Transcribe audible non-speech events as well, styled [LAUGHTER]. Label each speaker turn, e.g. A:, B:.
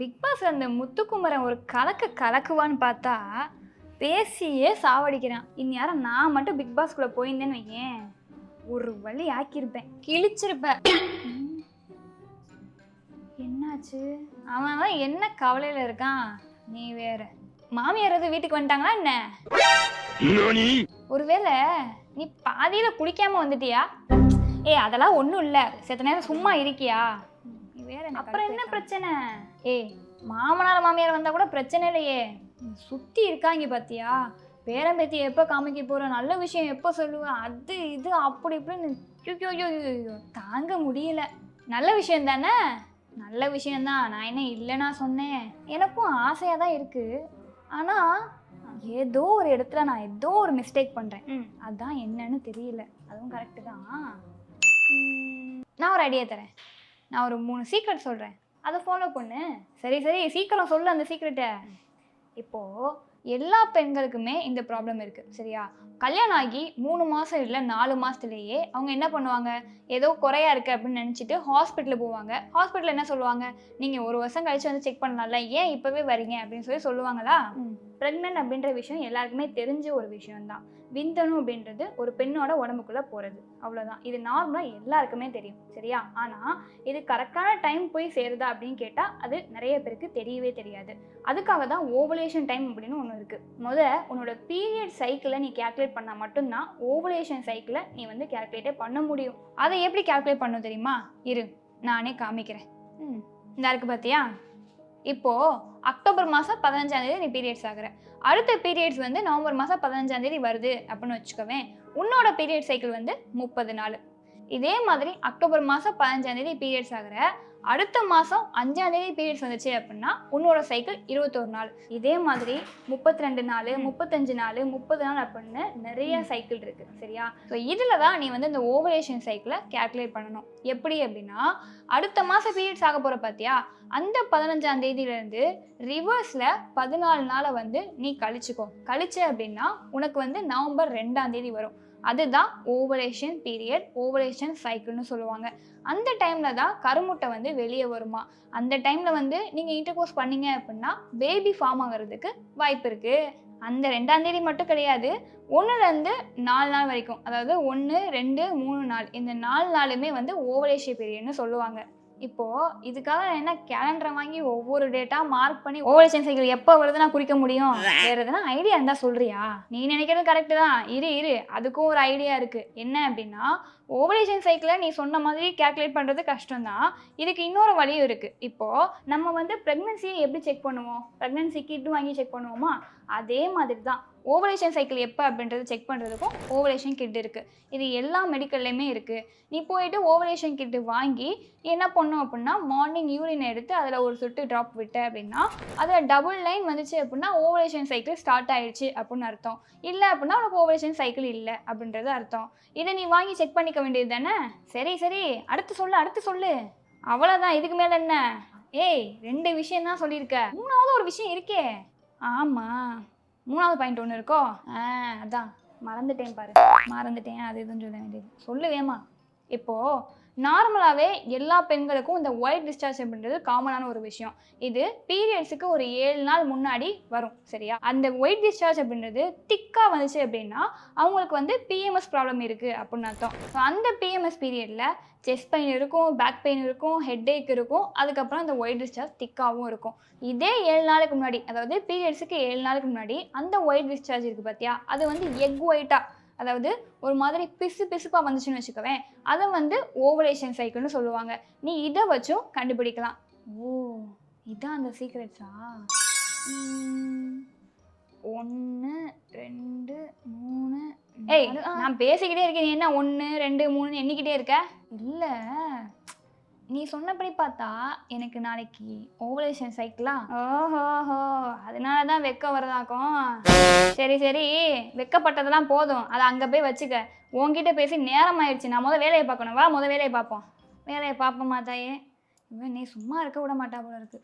A: Big pass அந்த முத்துக்குமரன் ஒரு கலக்கு கலக்குவான்னு பார்த்தா பேசியே சாவடிக்கிறான். இந்நேரம் நான் மட்டும் பிக் பாஸ்குள்ளே போயிருந்தேன்னு வையேன். ஒரு வழி ஆக்கியிருப்பேன். கிழிச்சிருப்பேன். என்னாச்சு? அவன் என்ன கவலையில் இருக்கான்? நீ வேற. மாமியார் எதுவும் வீட்டுக்கு வந்துட்டாங்களா என்ன? ஒருவேளை நீ பாதியில குளிக்காம வந்துட்டியா? ஏய் அதெல்லாம் ஒன்றும் இல்லை. செத்த நேரம் சும்மா இருக்கியா? வேற அப்புறம் என்ன பிரச்சனை? ஏய் மாமனார் மாமியார் வந்தா கூட பிரச்சனை இல்லையே. சுத்தி இருக்காங்க பாத்தியா? பேரம்பேத்தி எப்போ காமிக்க போற? நல்ல விஷயம் எப்போ சொல்லுவேன் அது இது அப்படி இப்படின்னு தாங்க முடியல. நல்ல விஷயம் தானே? நல்ல விஷயம்தான் நான் என்ன இல்லைன்னா சொன்னேன். எனக்கும் ஆசையாக தான் இருக்கு. ஆனால் ஏதோ ஒரு இடத்துல நான் ஏதோ ஒரு மிஸ்டேக் பண்ணுறேன் அதான் என்னன்னு தெரியல. அதுவும் கரெக்டு தான். நான் ஒரு ஐடியா தரேன். நான் ஒரு மூணு சீக்ரெட் சொல்கிறேன் அதை ஃபாலோ பண்ணு. சரி சரி சீக்கிரம் சொல்லு அந்த சீக்ரெட்டை இப்போது எல்லா பெண்களுக்குமே இந்த ப்ராப்ளம் இருக்குது சரியா? கல்யாணம் ஆகி மூணு மாதம் இல்லை நாலு மாதத்துலேயே அவங்க என்ன பண்ணுவாங்க? ஏதோ குறையா இருக்குது அப்படின்னு நினச்சிட்டு ஹாஸ்பிட்டலுக்கு போவாங்க. ஹாஸ்பிட்டலில் என்ன சொல்லுவாங்க? நீங்கள் ஒரு வருஷம் கழிச்சு வந்து செக் பண்ணலாம்ல. ஏன் இப்போவே வரீங்க? அப்படின்னு சொல்லி சொல்லுவாங்களா? ப்ரெக்னென்ட் அப்படின்ற விஷயம் எல்லாருக்குமே தெரிஞ்ச ஒரு விஷயம்தான். விந்தணு அப்படின்றது ஒரு பெண்ணோட உடம்புக்குள்ளே போகிறது அவ்வளோதான் இது நார்மலாக எல்லாருக்குமே தெரியும். சரியா? ஆனால் இது கரெக்டான டைம் போய் சேருதா அப்படின்னு கேட்டால் அது நிறைய பேருக்கு தெரியவே தெரியாது. அதுக்காக தான் ஓவலேஷன் டைம் அப்படின்னு ஒன்று இருக்குது முத உன்னோட பீரியட் சைக்கிளை நீ கேல்குலேட் பண்ணால் மட்டும்தான் ஓவலேஷன் சைக்கிளை நீ வந்து கேல்குலேட்டே பண்ண முடியும். அதை எப்படி கேல்குலேட் பண்ணும் தெரியுமா? இரு நானே காமிக்கிறேன். ம் இந்த இருக்கு பார்த்தியா இப்போது அக்டோபர் மாதம் பதினஞ்சாம் தேதி நீ பீரியட்ஸ் ஆகுற. அடுத்த பீரியட்ஸ் வந்து நவம்பர் மாதம் பதினஞ்சாம் தேதி வருது அப்படின்னு வச்சுக்கோவேன் உன்னோட பீரியட் சைக்கிள் வந்து முப்பது நாள். இதே மாதிரி அக்டோபர் மாதம் பதினஞ்சாம் தேதி பீரியட்ஸ் ஆகிற. அடுத்த மாதம் அஞ்சாம் தேதி பீரியட்ஸ் வந்துச்சு அப்படின்னா உன்னோட சைக்கிள் இருபத்தொரு நாள். இதே மாதிரி முப்பத்தி ரெண்டு நாள் முப்பத்தஞ்சு நாள் முப்பது நாள் அப்படின்னு நிறைய சைக்கிள் இருக்கு சரியா? ஸோ இதில் தான் நீ வந்து இந்த ஓவலேஷன் சைக்கிளை கேல்குலேட் பண்ணணும். எப்படி அப்படின்னா அடுத்த மாதம் பீரியட்ஸ் ஆக போகிற பார்த்தியா அந்த பதினஞ்சாம் தேதியிலேருந்து ரிவர்ஸில் பதினாலு நாளை வந்து நீ கழிச்சுக்கோ. கழிச்ச அப்படின்னா உனக்கு வந்து நவம்பர் ரெண்டாம் தேதி வரும். அதுதான் ஓவலேஷன் பீரியட் ஓவலேஷன் சைக்கிள்னு சொல்லுவாங்க. அந்த டைமில் தான் கருமுட்டை வந்து வெளியே வருமா? அந்த டைமில் வந்து நீங்கள் இன்டர்கோர்ஸ் பண்ணீங்க அப்படின்னா பேபி ஃபார்ம் ஆகிறதுக்கு வாய்ப்பு இருக்குது அந்த ரெண்டாம் தேதி மட்டும் கிடையாது. ஒன்றுலேருந்து நாலு நாள் வரைக்கும் அதாவது ஒன்று ரெண்டு மூணு நாள் இந்த நாலு நாளுமே வந்து ஓவலேஷன் பீரியட்னு சொல்லுவாங்க. இப்போ இதுக்காக என்ன கேலண்டரை வாங்கி ஒவ்வொரு டேட்டா மார்க் பண்ணி ஓவலேஷன் சைக்கிள் எப்போ வருது நான் குறிக்க முடியும்? வேற எதனா ஐடியா இருந்தா சொல்றியா? நீ நினைக்கிறது கரெக்டு தான். இரு இரு. அதுக்கும் ஒரு ஐடியா இருக்கு. என்ன அப்படின்னா ஓவலேஷன் சைக்கிளை நீ சொன்ன மாதிரி கேல்குலேட் பண்ணுறது கஷ்டம் தான் இதுக்கு இன்னொரு வழியும் இருக்குது இப்போது நம்ம வந்து ப்ரெக்னென்சியை எப்படி செக் பண்ணுவோம்? ப்ரெக்னென்சி கிட் வாங்கி செக் பண்ணுவோமா? அதே மாதிரி தான் ஓவலேஷன் சைக்கிள் எப்போ அப்படின்றது செக் பண்ணுறதுக்கும் ஓவலேஷன் கிட் இருக்குது இது எல்லா மெடிக்கல்லையுமே இருக்குது நீ போயிட்டு ஓவலேஷன் கிட்டு வாங்கி என்ன பண்ணும் அப்படின்னா மார்னிங் யூரின் எடுத்து அதில் ஒரு சொட்டு ட்ராப் விட்ட அப்படின்னா அதில் டபுள் லைன் வந்துச்சு அப்படின்னா ஓவலேஷன் சைக்கிள் ஸ்டார்ட் ஆயிடுச்சு அப்படின்னு அர்த்தம். இல்லை அப்படின்னா உனக்கு ஓவலேஷன் சைக்கிள் இல்லை அப்படின்றது அர்த்தம். இதை நீ வாங்கி செக் பண்ணிக்க வேண்டியது தானே? சரி சரி. அடுத்து சொல்லு அடுத்து சொல்லு. அவ்வளோதான் இதுக்கு மேலே என்ன? ஏய் ரெண்டு விஷயம் தான் சொல்லியிருக்க. மூணாவது ஒரு விஷயம் இருக்கே. ஆமாம் மூணாவது பாயிண்ட் ஒன்று இருக்கோ? ஆ அதான். மறந்துட்டேன் பாரு. மறந்துட்டேன். அது இதுன்னு சொல்ல வேண்டியது. சொல்லுவேமா இப்போது நார்மலாகவே எல்லா பெண்களுக்கும் இந்த ஒயிட் டிஸ்சார்ஜ் அப்படின்றது காமனான ஒரு விஷயம். இது பீரியட்ஸுக்கு ஒரு ஏழு நாள் முன்னாடி வரும் சரியா? அந்த ஒயிட் டிஸ்சார்ஜ் அப்படின்றது திக்காக வந்துச்சு அப்படின்னா அவங்களுக்கு வந்து பிஎம்எஸ் ப்ராப்ளம் இருக்குது அப்படின்னு அர்த்தம். ஸோ அந்த பிஎம்எஸ் பீரியடில் செஸ்ட் பெயின் இருக்கும் பேக் பெயின் இருக்கும் ஹெட்ஏக் இருக்கும் அதுக்கப்புறம் அந்த ஒயிட் டிஸ்சார்ஜ் திக்காகவும் இருக்கும். இதே ஏழு நாளுக்கு முன்னாடி அதாவது பீரியட்ஸுக்கு ஏழு நாளுக்கு முன்னாடி அந்த ஒயிட் டிஸ்சார்ஜ் இருக்குது பார்த்தியா அது வந்து எக் ஒயிட்டாக அதாவது ஒரு மாதிரி பிசு பிசுப்பாக வந்துச்சுன்னு வச்சுக்கவேன் அதை வந்து ஓவலேஷன் சைக்கிள்னு சொல்லுவாங்க. நீ இதை வச்சும் கண்டுபிடிக்கலாம். ஓ இதான் அந்த சீக்ரெட்ஸா ஒன்று ரெண்டு மூணு ஏய் நான் பேசிக்கிட்டே இருக்கேன். நீ என்ன ஒன்று ரெண்டு மூணு எண்ணிக்கிட்டே இருக்க? இல்லை. நீ சொன்னபடி பார்த்தா எனக்கு நாளைக்கு ஓவலேஷன் சைக்கிளா ஓஹோஹோ அதனால தான் வெக்க வரதாக்கும் [LAUGHS] சரி சரி. வெக்கப்பட்டதெல்லாம் போதும். அதை அங்கே போய் வச்சுக்க. உன்கிட்ட பேசி நேரம் ஆயிடுச்சு நான் முத வேலையை பார்க்கணும். வா முத வேலையை பார்ப்போம். வேலையை பார்ப்போமா தாயே இவன் நீ சும்மா இருக்க விட மாட்டா போல இருக்கு.